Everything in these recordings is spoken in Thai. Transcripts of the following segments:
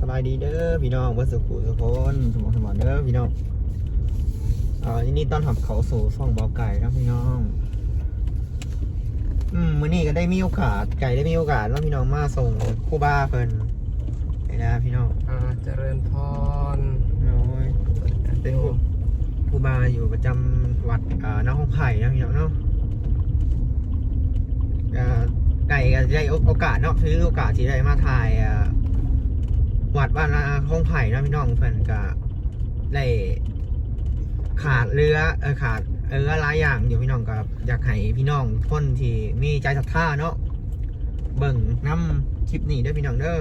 สบายดีเด้อพี่น้องวัดสุขุสุพนสมองสมองเด้อพี่น้องเอ่ายินดีต้อนรับเขาสู่ช่องเบาไก่นะพี่น้อง อืมมื้อนี้ก็ได้มีโอกาสไก่ได้มีโอกาสว่าพี่น้องมาส่งครู่บ้าเพิ่นนี่นะพี่น้องอ่าเจริญพรน้อยเป็นครูครูบาอยู่ประจำวัดอ่าหน้าห้องไผ่นะพี่น้องเนาะอ่าไก่ก็ได้โอกาสเนาะถือโอกาสที่ได้มาถ่ายอ่า วัดบ้านนาห้องไผ่นะพี่น้องเพิ่นก็ได้ขาดเรือเออขาดเรือหลายอย่างอยู่พี่น้องก็อยากให้พี่น้องคนที่มีใจศรัทธาเนาะเบิ่งน้ำคลิปนี้เด้อพี่น้องเด้อ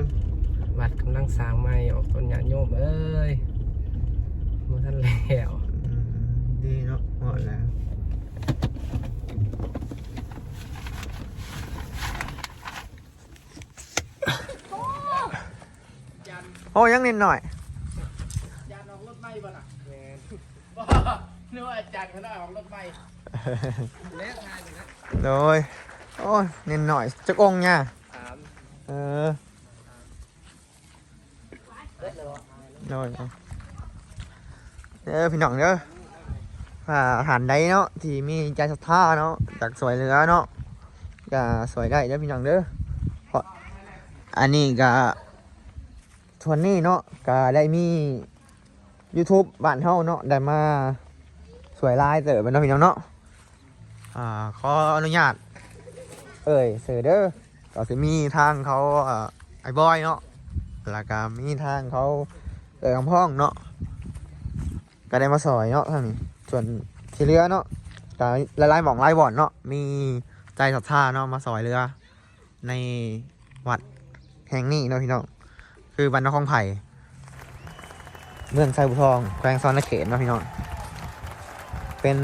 วัดกำลังสร้างใหม่ออกต้นญาติโยมเอ้ยมาท่านแล้วอืมดีเนาะหมดแล้ว โอ้ยังนิดหน่อยอาจารย์ออกรถไม่ป่ะน่ะนึกว่าอาจารย์เขาได้ออกรถไม่เล็กงานอยู่นะโดยโอ้ยนิดหน่อยจักองค์เนี่ยถามเออเล็กเลยวะโดยเด้อพี่น้องเด้ออ่าอาหารใดเนาะที่มีใจศรัทธาเนาะจากสวยเหลือเนาะก็สวยได้เด้อพี่น้องเด้อเพราะอันนี้ก็ ทวนนี้เนาะก็ได้มี YouTube บ้านเฮาเนาะได้มาสวยลายเต๋อเป็นเนาะพี่น้องเนาะอ่าขออนุญาต เอ่ยเสือเด้อก็จะมีทางเขาอ่าไอ้บอยเนาะแล้วก็มีทางเขาเอ่ยคำพ้องเนาะก็ได้มาสอยเนาะทางนี้ส่วนที่เรือเนาะก็หลายหม่องลายบ่อนเนาะมีใจศรัทธาเนาะมาสอยเรือ ในวัดแห่งนี้เนาะพี่น้อง คือบ้านนครไผ่เมืองไซบุทองแขวงซอนนเขตนะพี่น้องเป็น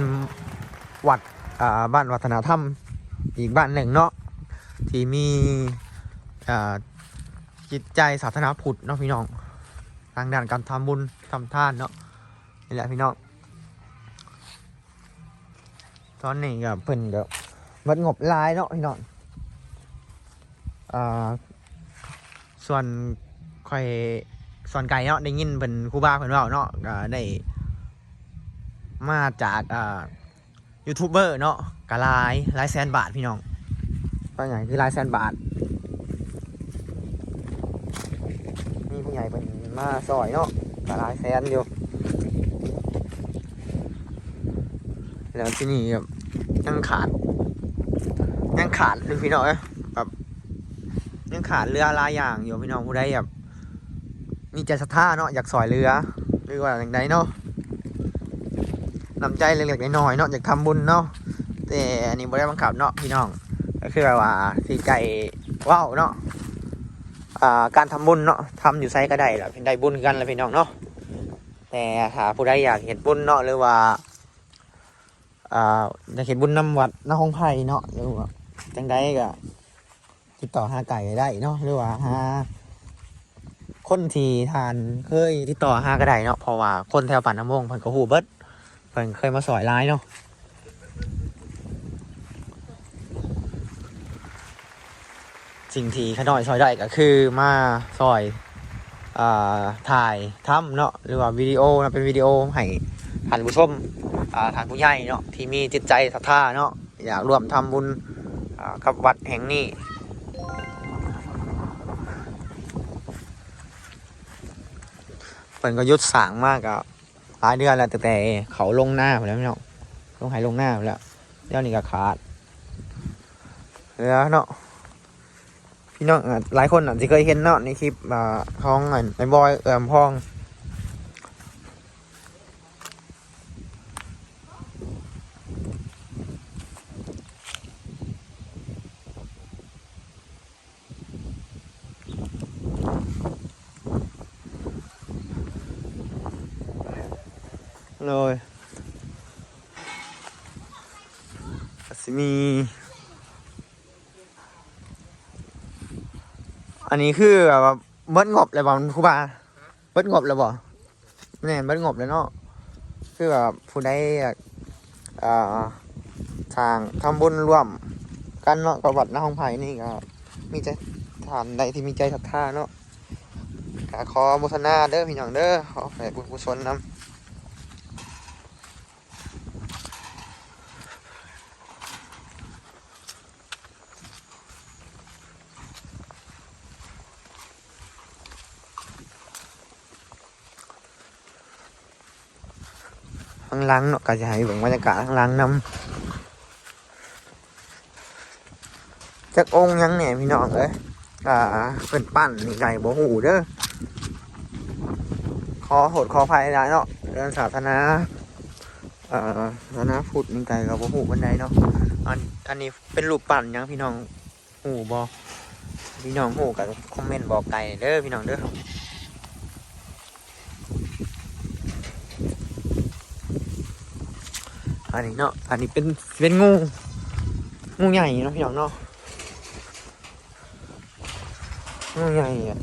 วัดอ่าบ้านวัฒนธรรมอีกบ้านหนึ่งเนาะที่มีอ่าจิตใจศาสนาพุทธเนาะพี่น้องทางด้านการทำบุญทำทานเนาะนี่แหละพี่น้องตอนนี้ก็เพิ่นก็มัดงบลายเนาะพี่น้องอ่าส่วน ค่อยส่วนไก่เนาะได้ยินเพิ่นครูบาเพิ่นเว้าเนาะก็ได้ มาจากอ่ายูทูบเบอร์เนาะกะลายหลายแสนบาทพี่น้องว่าไงคือหลายแสนบาทมีผู้ใหญ่เป็นมาซอยเนาะกะลายแสนอยู่แล้วที่นี่แบบยังขาดยังขาดเลยพี่น้องแบบยังขาดเรือหลายอย่างอยู่พี่น้องผู้ใดแบบ ใจศรัทธาเนาะอยากซอยเรือหรือว่าอย่างใดเนาะนำใจเล็กๆน้อยๆเนาะอยากทำบุญเนาะแต่อันนี้บ่ได้บังคับเนาะพี่น้อง ก็คือแบบว่าที่ใจว้าวเนาะการทำบุญเนาะทำอยู่ไซก็ได้แหละเป็นได้บุญกันแหละพี่น้องเนาะแต่ถ้าผู้ใดอยากเห็นบุญเนาะหรือว่าอ่าอยากเห็นบุญนำวัดนห้องไผ่เนาะหรือว่าจังใดก็ติดต่อหาไก่ได้เนาะหรือว่าหา คนที่ทานเคยติดต่อหาก็ได้เนาะเพราะว่าคนแถวป่นน้ำมงเพิ่นก็ฮู้เบิดเพิ่นเคยมาสอยร้ายเนาะสิ่งที่ขน้อยซอยได้ก็คือมาซอยอ่าถ่ายทำเนาะหรือว่าวิดีโอนะเป็นวิดีโอให้ท่านผู้ชมอ่าท่านผู้ใหญ่เนาะที่มีจิตใจศรัทธาเนาะอยากร่วมทำบุญอ่ากับวัดแห่งนี้ พิ่นก็ยุดสางมากอะหลายเดือนแล้วแต่แต่เขาลงหน้าไปแล้วเนาะลงหายลงหน้าไปแล้วเดี๋ยวนี้ก็ขาดแล้วเนาะพี่น้องอะหลายคนอะที่เคยเห็นเนาะในคลิปอ่าของอะในบอยเอ่อพอง เลยสิมี อันนี้คือแบบเบิดงบเลยบ่ครูบาเบิดงบเลยบ่แม่นเบิดงบเลยเนาะคือแบบผู้ใดอยากอ่าทางทำบุญร่วมกันเนาะกับวัดหน้าห้องไผ่นี่ก็มีใจฐานใดที่มีใจศรัทธาเนาะขอโมทนาเด้อพี่น้องเด้อขอแผ่บุญกุศลนำ ข้างหลังเนาะก็จะให้เบิ่งบรรยากาศข้างหลังนำจักองยังเนี่ยพี่น้องเอ้ยอ่าเป็นปั้นนี่ไก่บ่หูเด้อขอโหดขอภัยได้เนาะเรื่องศาสนาเอ่อศาสนาพุทธนี่ไก่กับบ่หูบันไดเนาะอันอันนี้เป็นรูปปั้นยังพี่น้องหูบอพี่น้องหูกับคอมเมนต์บอกไก่เด้อพี่น้องเด้อ อันนี้เนาะ อันนี้เป็นเป็นงู งูใหญ่เนาะพี่น้องเนาะ งูใหญ่อะ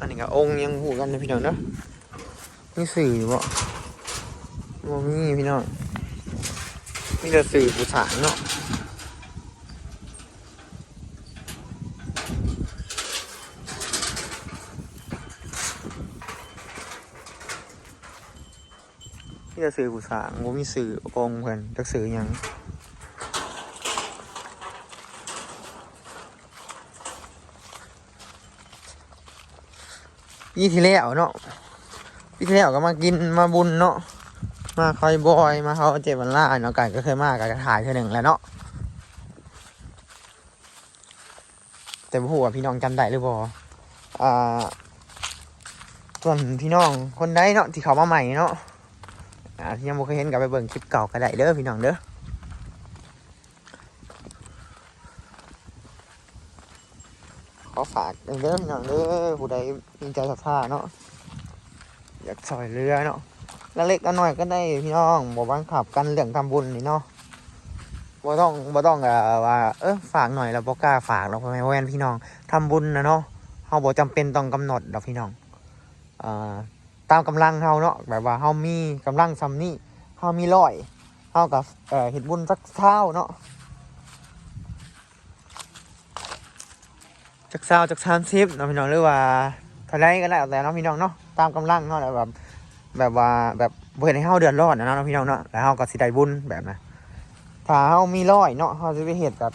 อันนี้ก็องค์ยังหูกันนะพี่น้องเนาะมีสื่อบ่บ่มีพี่น้อง มีแต่สื่อผู้สานเนาะมีแต่สื่อผู้สานบ่มีสื่อองเพิ่นจักสื่อยังปีที่แล้วเนาะปีที่แล้วก็มากินมาบุญเนาะ มาคอยบอยมาเขาเจ็บวันล่าเนาะกันก็เคยมากันก็ถ่ายเท่าหนึ่งแล้วเนาะแต่บ่ฮู้ว่าพี่น้องจำได้หรือบ่อ่าส่วนพี่น้องคนใดเนาะที่เขามาใหม่เนาะอ่าที่ยังบ่เคยเห็นก็ไปเบิ่งคลิปเก่าก็ได้เด้อพี่น้องเด้อขอฝากเด้อพี่น้องเด้อผู้ใดมีใจศรัทธาเนาะอยากซอยเรือเนาะ เล็กๆน้อยก็ได้พี่น้องบ่บังคับกันเรื่องทำบุญนี่เนาะบ่ต้องบ่ต้องอ่ว่าเออฝากหน่อยแล้วบ่กล้าฝากเราพ่อแม่พ่อแม่พี่น้องทำบุญนะเนาะเฮาบ่จำเป็นต้องกำหนดดอกพี่น้องเอ่าตามกำลังเฮาเนาะแบบว่าเฮามีกำลังซำนี้เฮามีร้อยเฮากับเอ่อเฮ็ดบุญสักเช้าเนาะจักเช้าจัก30เนาะพี่น้องหรือว่าเท่าไรก็แล้แต่เนาะพี่น้องเนาะตามกำลังเนาะแบบ แบบว่าแบบเห็นให้เฮาเดือดร้อนนะเนาะพี่น้องเนาะแล้วเฮาก็สิได้บุญแบบนะถ้าเฮามีร้อยเนาะเฮาสิไปเฮ็ดแบบ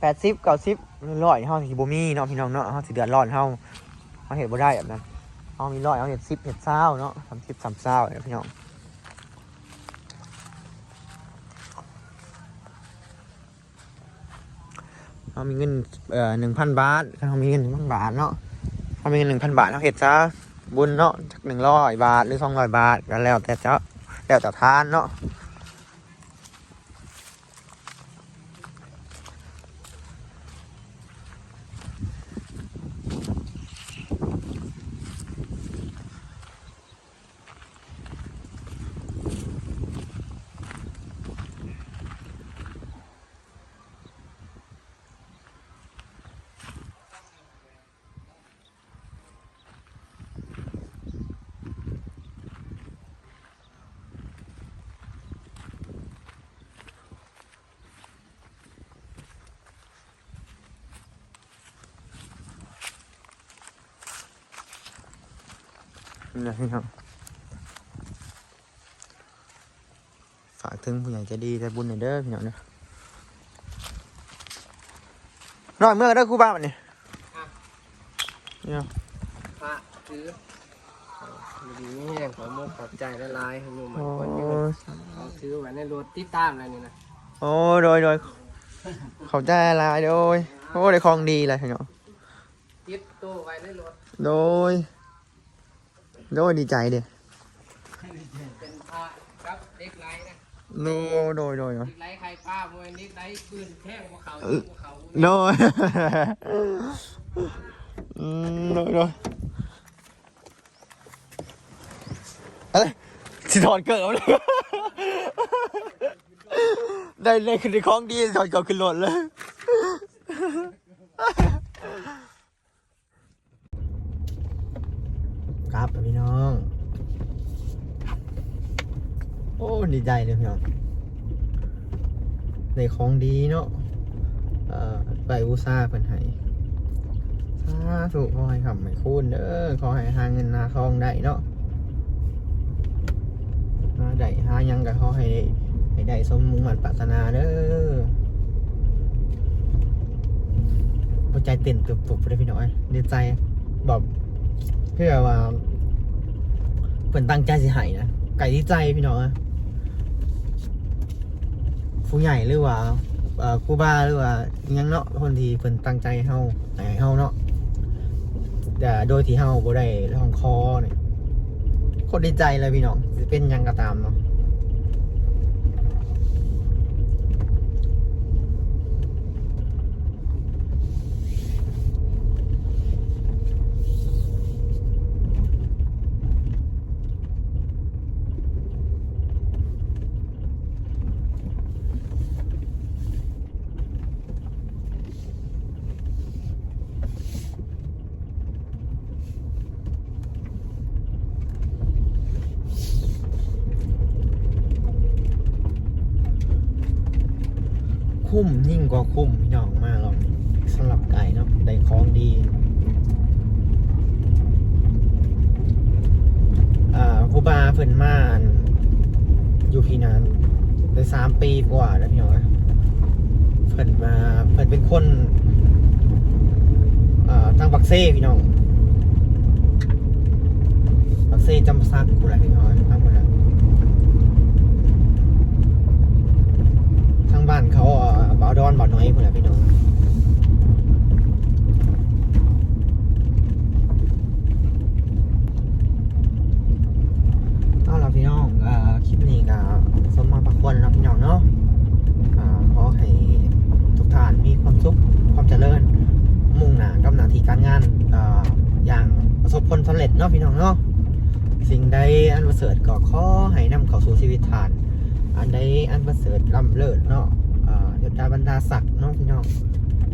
แปดสิบเก้าสิบร้อยเฮาสิบ่มีเนาะพี่น้องเนาะเฮาสิเดือดร้อนเฮาเฮาเฮ็ดบ่ได้แบบนั้นเฮามีร้อยเฮาเฮ็ดสิบเฮ็ดเศร้าเนาะสามสิบสามเศร้าพี่น้องเฮามีเงินเอ่อหนึ่งพันบาทถ้าเฮามีเงินหนึ่งพันบาทเนาะเฮามีเงินหนึ่งพันบาทเฮาเฮ็ดซะ บุญเนาะจากหนึ่งร้อยบาทหรือสองร้อยบาทก็แล้วแต่เจ้าแล้วแต่ทานเนาะ นี่แหละพี่น้องฝากถึงผู้ใหญ่ใจะดีใจบุญหน่อยเด้อพี่น้องเด้อน้อยเมื่อเด้อครูบ้าบัดนี้เนี่ย พระถือดีนี่แห้งขอมกขอบใจละลายๆให้หนุ่มมันโอ้คนยืนเอาถือไว้ในรถติดตามอะไรนี่นะโอ้โดยโดยเขาใจหลายโดยโอ้ได้ของดีเลยพี่น้องติดตู้ไว้ในรถ โดย โดยดีใจเด้เป็นพระกับเด็กไรนะโดยโดยโดยโดยเด็กไรใครป้ามวยเด็กไรปืนแท่งหัวเขาเออหัวเขาโดยอืมโดยโดยอะไรสิถอดเกิดมาเลยได้เลยคือในของดีถอดเกิดขึ้นรถเลย กลับพี่น้อง โอ้ดีใจเลยพี่น้องในของดีเนาะไปบูซาเพิ่นให้สาธุขอให้คำให้คุณเด้อขอให้หาเงินหาทองได้เนาะหาได้หายังก็ขอให้ให้ได้สมมุ่งมั่นปรารถนาเด้อหัวใจเต้นตุบๆเลยพี่น้อยดีใจแบบ เพื่อว่าเพิ่นตั้งใจสิให้นะไก่ที่ใจพี่น้องอะผู้ใหญ่หรือว่าเอ่อครูบาหรือว่ายังเนาะคนที่เพิ่นตั้งใจเฮาให้เฮาเนาะแต่โดยที่เฮาบ่ได้ลองคอเนี่ยคนดีใจเลยพี่น้องเป็นยังก็ตามเนาะ คุ้มยิ่งกว่าคุ้มพี่น้องมากหรอกสำหรับไก่เนาะได้ของดีอ่าครูบาเพิ่นมาอยู่พี่นานได้สามปีกว่าแล้วพี่น้องเพิ่นมาเพิ่นเป็นคนอ่าทางปักเซ่พี่น้องปักเซ่จำซักกูแหละพี่น้อง สำเร็จเนาะพี่น้องเนาะสิ่งใดอันประเสริฐก็ขอให้นำเข้าสู่ชีวิตฐาน อันใดอันประเสริฐล้าเลิศเนาะยศดาบรรดาศักดิ์เนาะพี่น้อง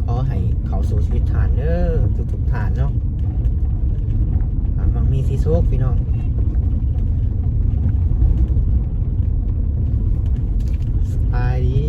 ขอให้เข้าสู่ชีวิตฐานเด้อทุกๆฐานเนาะมังมีสีสุกพี่น้องสปายดี